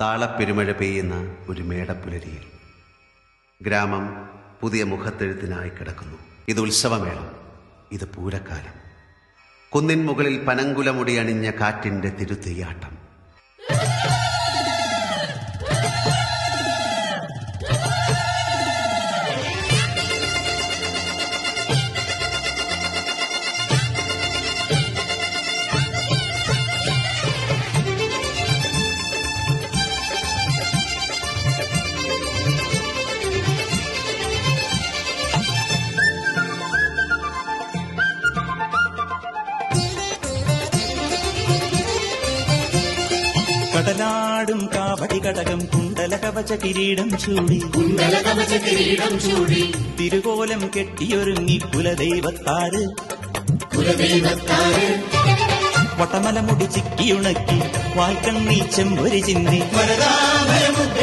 താളപ്പെരുമഴ പെയ്യുന്ന ഒരു മേടപ്പുലരിയിൽ. ഗ്രാമം പുതിയ മുഖത്തെഴുത്തിനായി കിടക്കുന്നു. ഇത് ഉത്സവമേളം. ഇത് പൂരക്കാലം. കുന്നിൻ മുകളിൽ പനങ്കുലമുടി അണിഞ്ഞ കാറ്റിന്റെ തിരുത്തെയ്യാട്ടം കടലാടും കാവടി കടകം കുണ്ടല കവച കിരീടം ചൂടി. കുണ്ടല കവച കിരീടം ചൂടി. തിരുകോലം കെട്ടിയൊരുങ്ങി കുലദൈവത്താറ് കുലദൈവത്താറ് വട്ടമല മുടി ചിക്കിയുണക്കി വാൽക്കണ്ണിൽ ചെമ്പൊരി ചിന്തി വരദാഭരമുദ്ര